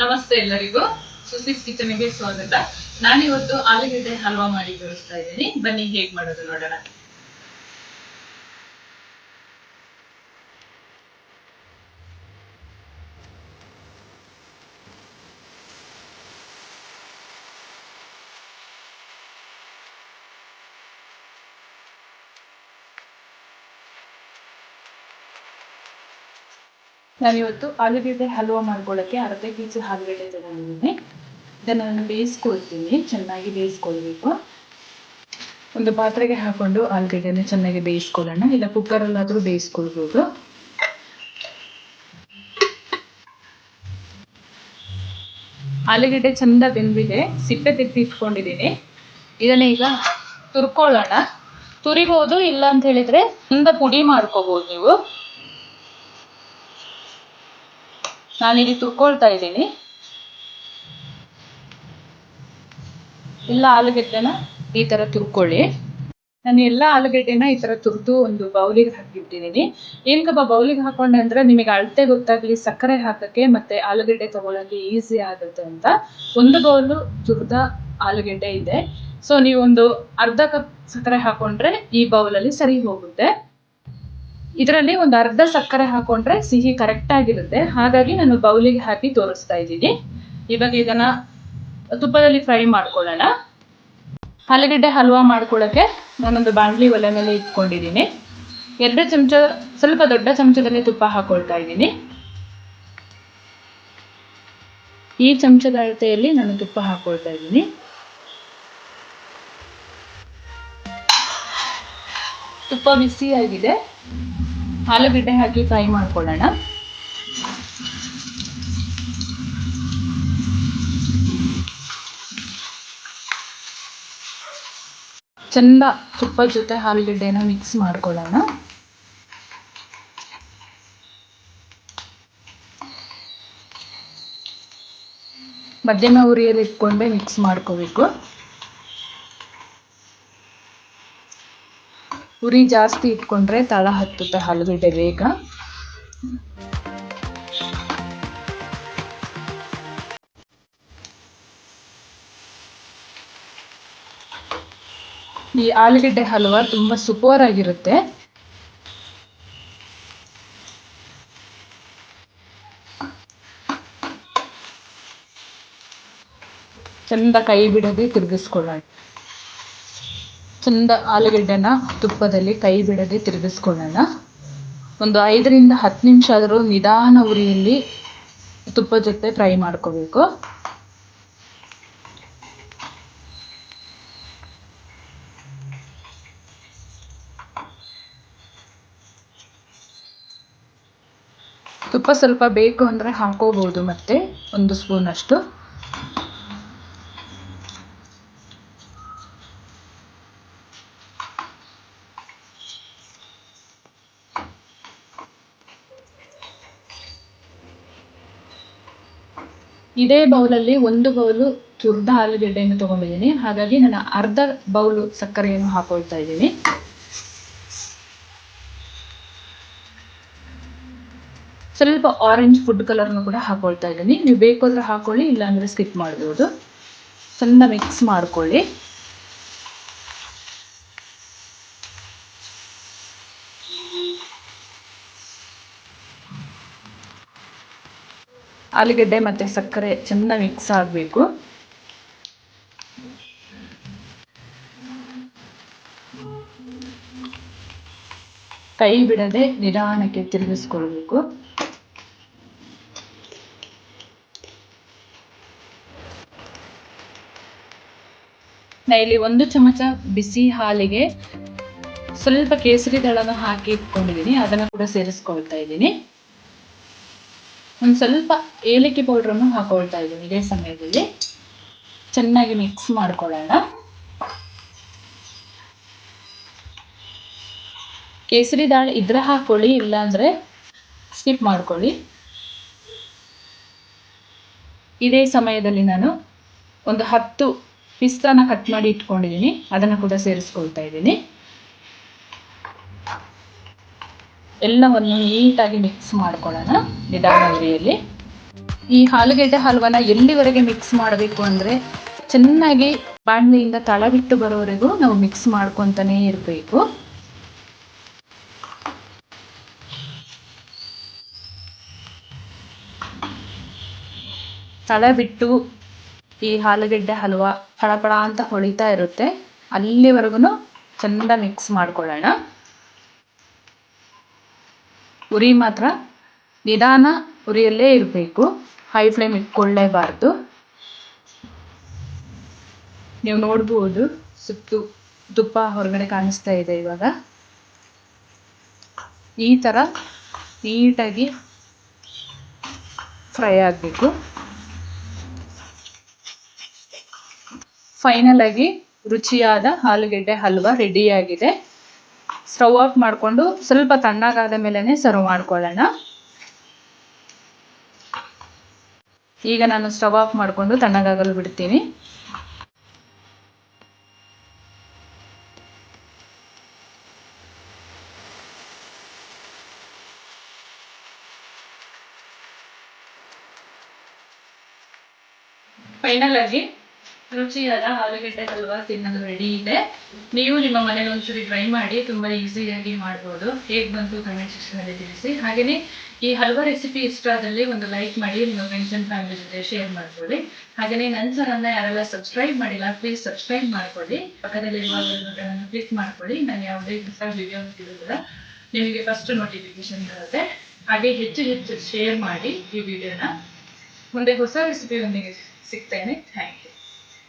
ನಮಸ್ತೆ ಎಲ್ಲರಿಗೂ. ಸುಸಿಸ್ ಕಿಚನ್ಗೆ ಸ್ವಾಗತ. ನಾನಿವತ್ತು ಆಲೂಗೆಡ್ಡೆ ಹಲ್ವಾ ಮಾಡಿ ತೋರಿಸ್ತಾ ಇದ್ದೀನಿ. ಬನ್ನಿ ಹೇಗ್ ಮಾಡೋದು ನೋಡೋಣ. ನಾನಿವತ್ತು ಆಲೂಗಡ್ಡೆ ಹಲ್ವಾ ಮಾಡ್ಕೊಳ್ಳೋಕ್ಕೆ ಅರ್ಧ ಕೆ ಜಿ ಆಲೂಗಡ್ಡೆ ತಗೊಂಡಿದ್ದೀನಿ. ಇದನ್ನು ನಾನು ಬೇಯಿಸ್ಕೊಳ್ತೀನಿ, ಚೆನ್ನಾಗಿ ಬೇಯಿಸ್ಕೊಳ್ಬೇಕು. ಒಂದು ಪಾತ್ರೆಗೆ ಹಾಕೊಂಡು ಆಲೂಗಡ್ಡೆನ ಚೆನ್ನಾಗಿ ಬೇಯಿಸ್ಕೊಳ್ಳೋಣ, ಇಲ್ಲ ಕುಕ್ಕರಲ್ಲಾದರೂ ಬೇಯಿಸ್ಕೊಳ್ಬೋದು. ಆಲೂಗಡ್ಡೆ ಚಂದ ಬೆಂದಿದೆ, ಸಿಪ್ಪೆ ತೆಗೆದು ಇಟ್ಕೊಂಡಿದ್ದೀನಿ ಇದನ್ನ ಈಗ ತುರ್ಕೊಳ್ಳೋಣ. ತುರಿಬೋದು ಇಲ್ಲ ಅಂತ ಹೇಳಿದ್ರೆ ಚಂದ ಪುಡಿ ಮಾಡ್ಕೋಬಹುದು ನೀವು. ನಾನಿಲ್ಲಿ ತುರ್ಕೊಳ್ತಾ ಇದ್ದೀನಿ. ಎಲ್ಲ ಆಲೂಗಡ್ಡೆನ ಈ ತರ ತುರ್ಕೊಳ್ಳಿ. ನಾನು ಎಲ್ಲ ಆಲೂಗಡ್ಡೆನ ಈ ತರ ತುರಿದು ಒಂದು ಬೌಲಿಗೆ ಹಾಕಿಟ್ಟಿದ್ದೀನಿ. ಏನಕ್ಕಪ್ಪ ಬೌಲಿಗೆ ಹಾಕೊಂಡೆ ಅಂದರೆ ನಿಮಗೆ ಅಳತೆ ಗೊತ್ತಾಗ್ಲಿ, ಸಕ್ಕರೆ ಹಾಕೋಕ್ಕೆ ಮತ್ತೆ ಆಲೂಗಡ್ಡೆ ತಗೊಳಕ್ಕೆ ಈಸಿ ಆಗುತ್ತೆ ಅಂತ. ಒಂದು ಬೌಲು ತುರ್ದ ಆಲೂಗಡ್ಡೆ ಇದೆ. ಸೊ ನೀವೊಂದು ಅರ್ಧ ಕಪ್ ಸಕ್ಕರೆ ಹಾಕೊಂಡ್ರೆ ಈ ಬೌಲಲ್ಲಿ ಸರಿ ಹೋಗುತ್ತೆ. ಇದರಲ್ಲಿ ಒಂದು ಅರ್ಧ ಸಕ್ಕರೆ ಹಾಕೊಂಡ್ರೆ ಸಿಹಿ ಕರೆಕ್ಟ್ ಆಗಿರುತ್ತೆ. ಹಾಗಾಗಿ ನಾನು ಬೌಲಿಗೆ ಹಾಕಿ ತೋರಿಸ್ತಾ ಇದ್ದೀನಿ. ಇವಾಗ ಇದನ್ನ ತುಪ್ಪದಲ್ಲಿ ಫ್ರೈ ಮಾಡ್ಕೊಳ್ಳೋಣ. ಆಲೂಗಡ್ಡೆ ಹಲ್ವಾ ಮಾಡ್ಕೊಳ್ಳೋಕ್ಕೆ ನಾನೊಂದು ಬಾಣಲಿ ಒಲೆ ಮೇಲೆ ಇಟ್ಕೊಂಡಿದ್ದೀನಿ. ಎರಡು ಚಮಚ, ಸ್ವಲ್ಪ ದೊಡ್ಡ ಚಮಚದಲ್ಲಿ ತುಪ್ಪ ಹಾಕೊಳ್ತಾ ಇದ್ದೀನಿ. ಈ ಚಮಚದ ಅಳತೆಯಲ್ಲಿ ನಾನು ತುಪ್ಪ ಹಾಕೊಳ್ತಾ ಇದ್ದೀನಿ. ತುಪ್ಪ ಬಿಸಿಯಾಗಿದೆ ಆಲೂಗಡ್ಡೆ ಹಾಕಿ ಫ್ರೈ ಮಾಡ್ಕೊಳ್ಳೋಣ. ಚಂದ ತುಪ್ಪ ಜೊತೆ ಆಲೂಗಡ್ಡೆನ ಮಿಕ್ಸ್ ಮಾಡ್ಕೊಳ್ಳೋಣ. ಮಧ್ಯಮ ಉರಿಯಲ್ಲಿ ಇಟ್ಕೊಂಡೆ ಮಿಕ್ಸ್ ಮಾಡ್ಕೋಬೇಕು. ಉರಿ ಜಾಸ್ತಿ ಇಟ್ಕೊಂಡ್ರೆ ತಳ ಹತ್ತುತ್ತೆ ಆಲೂಗಡ್ಡೆ ಬೇಗ. ಈ ಆಲೂಗಡ್ಡೆ ಹಲ್ವಾ ತುಂಬಾ ಸೂಪರ್ ಆಗಿರುತ್ತೆ ಚಂದ ಕೈ ಬಿಡದೆ ತಿರುಗಿಸ್ಕೊಳ್ಳೋಣ. ಚಂದ ಆಲೂಗೆಡ್ಡೆನ ತುಪ್ಪದಲ್ಲಿ ಕೈ ಬಿಡದೆ ತಿರುಗಿಸ್ಕೊಳ್ಳೋಣ. ಒಂದು ಐದರಿಂದ ಹತ್ತು ನಿಮಿಷ ಆದರೂ ನಿಧಾನ ಉರಿಯಲ್ಲಿ ತುಪ್ಪ ಜೊತೆ ಫ್ರೈ ಮಾಡ್ಕೋಬೇಕು. ತುಪ್ಪ ಸ್ವಲ್ಪ ಬೇಕು ಅಂದರೆ ಹಾಕೋಬಹುದು ಮತ್ತೆ ಒಂದು ಸ್ಪೂನ್ ಇದೇ ಬೌಲಲ್ಲಿ ಒಂದು ಬೌಲು ತುರ್ದ ಆಲೂಗೆಡ್ಡೆಯನ್ನು ತಗೊಂಡಿದ್ದೀನಿ. ಹಾಗಾಗಿ ನಾನು ಅರ್ಧ ಬೌಲು ಸಕ್ಕರೆಯನ್ನು ಹಾಕೊಳ್ತಾ ಇದ್ದೀನಿ. ಸ್ವಲ್ಪ ಆರೆಂಜ್ ಫುಡ್ ಕಲರ್ನು ಕೂಡ ಹಾಕೊಳ್ತಾ ಇದ್ದೀನಿ. ನೀವು ಬೇಕಾದ್ರೆ ಹಾಕೊಳ್ಳಿ, ಇಲ್ಲಾಂದರೆ ಸ್ಕಿಪ್ ಮಾಡ್ಬೋದು. ಸಣ್ಣ ಮಿಕ್ಸ್ ಮಾಡ್ಕೊಳ್ಳಿ. ಆಲೂಗೆಡ್ಡೆ ಮತ್ತು ಸಕ್ಕರೆ ಚೆನ್ನಾಗಿ ಮಿಕ್ಸ್ ಆಗಬೇಕು. ಕೈ ಬಿಡದೆ ನಿಧಾನಕ್ಕೆ ತಿರುಗಿಸ್ಕೊಳ್ಬೇಕು. ನಾ ಇಲ್ಲಿ ಒಂದು ಚಮಚ ಬಿಸಿ ಹಾಲಿಗೆ ಸ್ವಲ್ಪ ಕೇಸರಿ ದಳನ ಹಾಕಿ ಇಟ್ಕೊಂಡಿದ್ದೀನಿ. ಅದನ್ನು ಕೂಡ ಸೇರಿಸ್ಕೊಳ್ತಾ ಇದ್ದೀನಿ. ಒಂದು ಸ್ವಲ್ಪ ಏಲಕ್ಕಿ ಪೌಡ್ರನ್ನು ಹಾಕೊಳ್ತಾ ಇದ್ದೀನಿ ಇದೇ ಸಮಯದಲ್ಲಿ. ಚೆನ್ನಾಗಿ ಮಿಕ್ಸ್ ಮಾಡ್ಕೊಳ್ಳೋಣ. ಕೇಸರಿ ದಾಳಿ ಇದ್ರೆ ಹಾಕೊಳ್ಳಿ, ಇಲ್ಲಾಂದರೆ ಸ್ಕಿಪ್ ಮಾಡ್ಕೊಳ್ಳಿ. ಇದೇ ಸಮಯದಲ್ಲಿ ನಾನು ಒಂದು ಹತ್ತು ಪಿಸ್ತಾನ ಕಟ್ ಮಾಡಿ ಇಟ್ಕೊಂಡಿದ್ದೀನಿ. ಅದನ್ನು ಕೂಡ ಸೇರಿಸ್ಕೊಳ್ತಾ ಇದ್ದೀನಿ. ಎಲ್ಲವನ್ನು ನೀಟಾಗಿ ಮಿಕ್ಸ್ ಮಾಡ್ಕೊಳ್ಳೋಣ ನಿಧಾನಗಿರಿಯಲ್ಲಿ ಈ ಆಲೂಗೆಡ್ಡೆ ಹಲ್ವನ ಎಲ್ಲಿವರೆಗೆ ಮಿಕ್ಸ್ ಮಾಡಬೇಕು ಅಂದರೆ ಚೆನ್ನಾಗಿ ಬಾಣಲಿಯಿಂದ ತಳ ಬಿಟ್ಟು ಬರೋವರೆಗೂ ನಾವು ಮಿಕ್ಸ್ ಮಾಡ್ಕೊತಾನೇ ಇರಬೇಕು. ತಳ ಬಿಟ್ಟು ಈ ಆಲೂಗೆಡ್ಡೆ ಹಲ್ವ ಫಳಫಳ ಅಂತ ಹೊಳಿತಾ ಇರುತ್ತೆ. ಅಲ್ಲಿವರೆಗೂ ಚೆಂದ ಮಿಕ್ಸ್ ಮಾಡ್ಕೊಳ್ಳೋಣ. ಉರಿ ಮಾತ್ರ ನಿಧಾನ ಉರಿಯಲ್ಲೇ ಇರಬೇಕು. ಹೈ ಫ್ಲೇಮ್ ಇಟ್ಕೊಳ್ಳೇಬಾರ್ದು. ನೀವು ನೋಡ್ಬೋದು ಸುತ್ತು ತುಪ್ಪ ಹೊರಗಡೆ ಕಾಣಿಸ್ತಾ ಇದೆ ಇವಾಗ. ಈ ಥರ ನೀಟಾಗಿ ಫ್ರೈ ಆಗಬೇಕು. ಫೈನಲ್ ಆಗಿ ರುಚಿಯಾದ ಆಲೂಗೆಡ್ಡೆ ಹಲ್ವಾ ರೆಡಿಯಾಗಿದೆ ಸ್ಟವ್ ಆಫ್ ಮಾಡಿಕೊಂಡು ಸ್ವಲ್ಪ ತಣ್ಣಗಾದ ಮೇಲೇ ಸರ್ವ್ ಮಾಡ್ಕೊಳ್ಳೋಣ. ಈಗ ನಾನು ಸ್ಟವ್ ಆಫ್ ಮಾಡಿಕೊಂಡು ತಣ್ಣಗಾಗಲು ಬಿಡ್ತೀನಿ. ಫೈನಲ್ ಆಗಿ ರುಚಿಯಾದ ಆಲೂಗಡ್ಡೆ ಹಲ್ವಾ ತಿನ್ನೋದು ರೆಡಿ ಇದೆ. ನೀವು ನಿಮ್ಮ ಮನೇಲಿ ಒಂದ್ಸರಿ ಟ್ರೈ ಮಾಡಿ ತುಂಬಾ ಈಸಿಯಾಗಿ ಮಾಡ್ಬೋದು. ಹೇಗೆ ಬಂತು ಕಮೆಂಟ್ ಸೆಕ್ಷನಲ್ಲಿ ತಿಳಿಸಿ. ಹಾಗೆಯೇ ಈ ಹಲ್ವಾ ರೆಸಿಪಿ ಇಷ್ಟ ಆದಲ್ಲಿ ಒಂದು ಲೈಕ್ ಮಾಡಿ, ನಿಮ್ಮ ಫ್ರೆಂಡ್ಸ್ ಅಂಡ್ ಫ್ಯಾಮಿಲಿ ಜೊತೆ ಶೇರ್ ಮಾಡ್ಕೊಳ್ಳಿ. ಹಾಗೆಯೇ ನನ್ನ ಚಾನಲ್ನ ಯಾರೆಲ್ಲ ಸಬ್ಸ್ಕ್ರೈಬ್ ಮಾಡಿಲ್ಲ ಪ್ಲೀಸ್ ಸಬ್ಸ್ಕ್ರೈಬ್ ಮಾಡ್ಕೊಳ್ಳಿ. ಪಕ್ಕದಲ್ಲಿರುವ ಕ್ಲಿಕ್ ಮಾಡ್ಕೊಳ್ಳಿ. ನಾನು ಯಾವುದೇ ಹೊಸ ವಿಡಿಯೋ ಇರೋದಿಲ್ಲ ನಿಮಗೆ ಫಸ್ಟ್ ನೋಟಿಫಿಕೇಶನ್ ಬರುತ್ತೆ. ಹಾಗೆ ಹೆಚ್ಚು ಹೆಚ್ಚು ಶೇರ್ ಮಾಡಿ ಈ ವಿಡಿಯೋನ ಮುಂದೆ ಹೊಸ ರೆಸಿಪಿಯೊಂದಿಗೆ ಸಿಗ್ತೇನೆ. Thank you